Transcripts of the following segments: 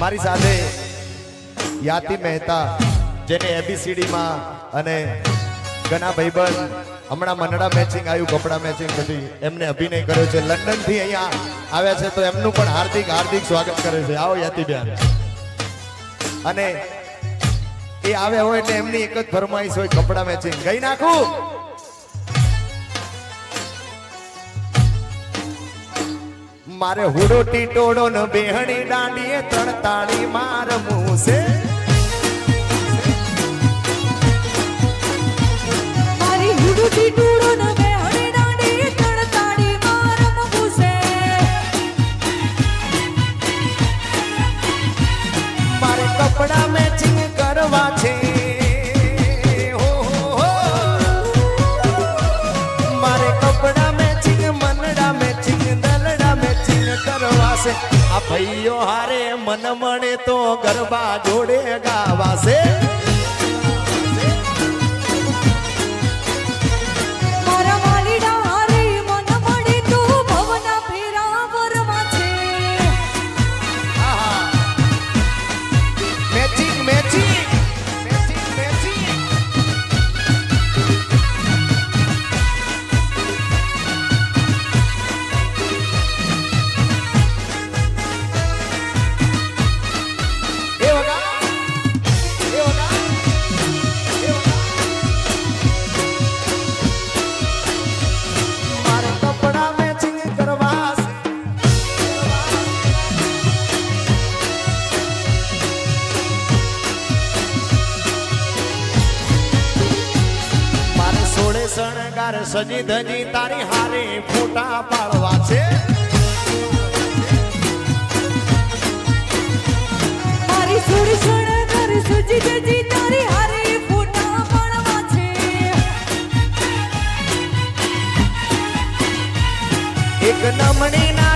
મારી સાથે યાતિ મહેતા, જેને એબીસીડી માં અને ઘણા ભાઈબંધ, હમણાં મનડા મેચિંગ આવ્યું, કપડા મેચિંગ બધી, એમને અભિનય કર્યો છે. લંડનથી અહીંયા આવ્યા છે તો એમનું પણ હાર્દિક હાર્દિક સ્વાગત કરે છે. આવો યાતિબેન અને એ આવ્યા હોય એટલે એમની એક જ ફરમાઈશ હોય, કપડા મેચિંગ ગઈ નાખું? મારે હુડો ટીટોડો ન બેહણી દાંડીએ ત્રણ તાળી માર મૂસે. મારી હુડો ટૂડો કરવા આ ભાઈઓ હારે મન મળે તો ગરબા જોડે ગાવાશે. સજી ધજી તારી હારે ફોટા પાડવા છે. મારી કર સુજી જજી તારી હારે ફોટા પાડવા છે. એક નમણી નાગર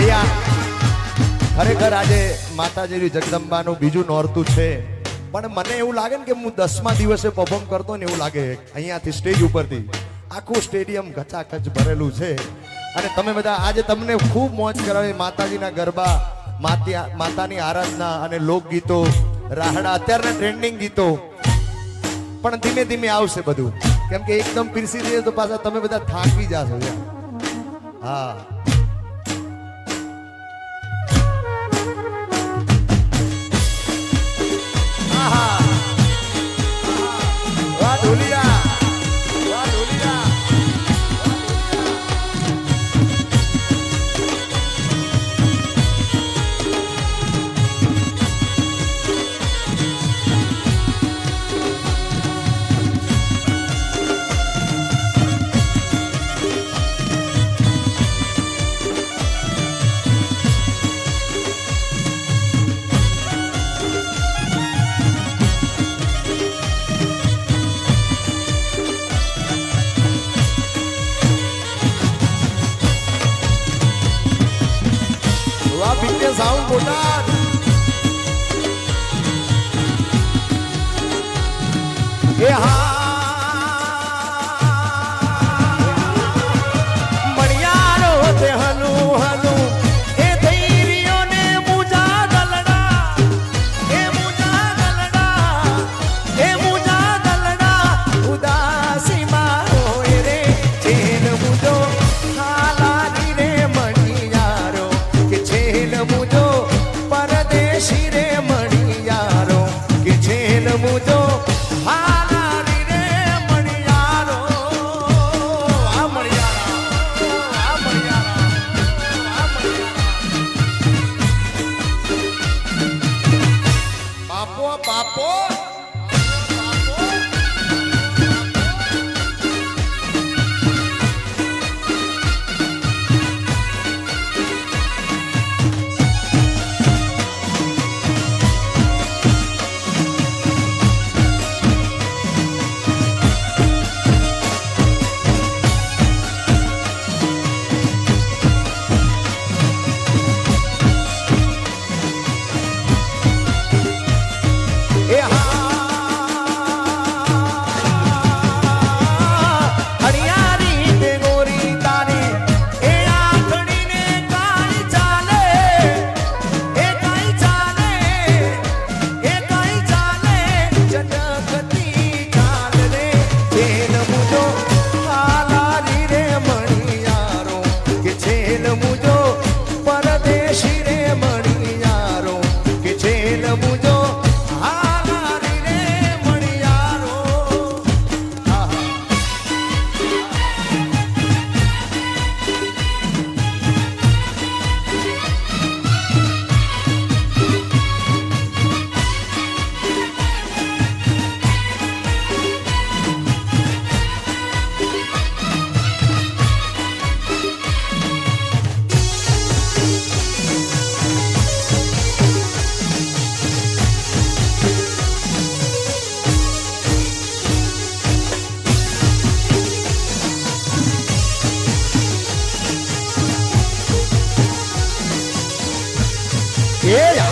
અહીંયા ખરેખર આજે માતાજીની જગદંબાનું બીજું નોરતું છે. પણ મને એવું લાગે ને કે હું દસમા દિવસે પરફોર્મ કરતો ને એવું લાગે અહીંયાથી સ્ટેજ ઉપરથી. આખું સ્ટેડિયમ ઘચાખચ ભરેલું છે. અને તમે બધા, આજે તમને ખૂબ મોજ કરાવી માતાજીના ગરબા માતાની આરાધના અને લોકગીતો, રાહડા, અત્યારના ટ્રેન્ડિંગ ગીતો. પણ ધીમે ધીમે આવશે બધું. કેમ કે એકદમ પીરસી દઈએ તો પાછા તમે બધા થાકી જાશો હા. પીકે સાઉન્ડ બોટાદ એ હા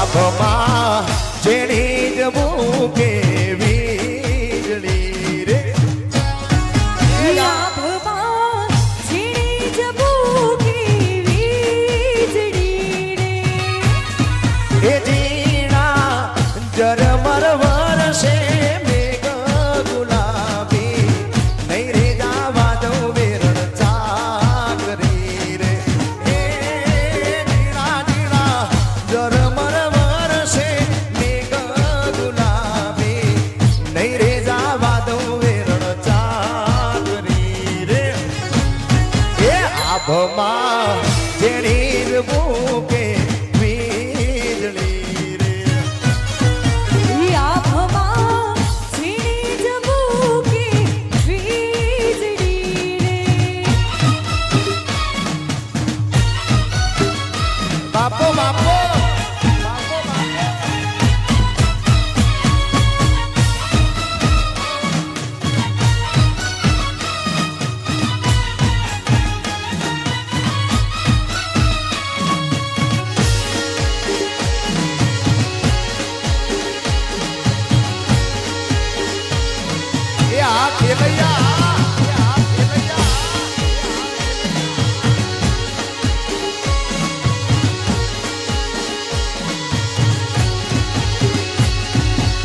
લાભમાં જેણી જ મૂકે વીજળી રે. લાભમાં જેણી જ મૂકે વીજળી રે. જી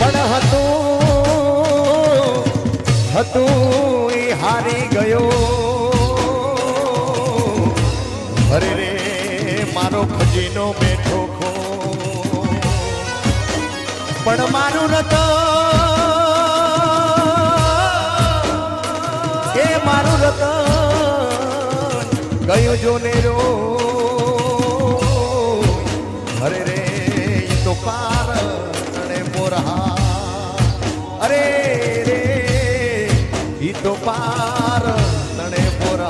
પણ હતું હતું એ હારી ગયો. અરે રે, મારો ખજીનો બેઠો ખો. પણ મારું રતન, એ મારું રતન ગયું જો ને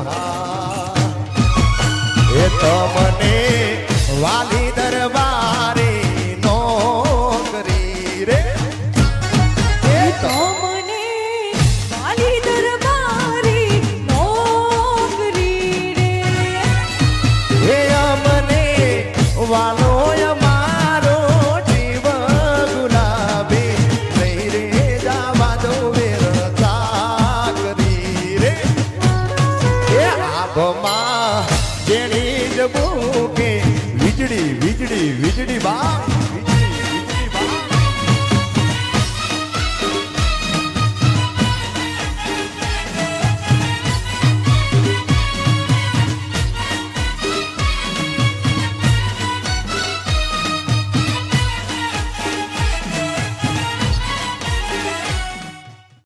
रहा વીજળી બાપ.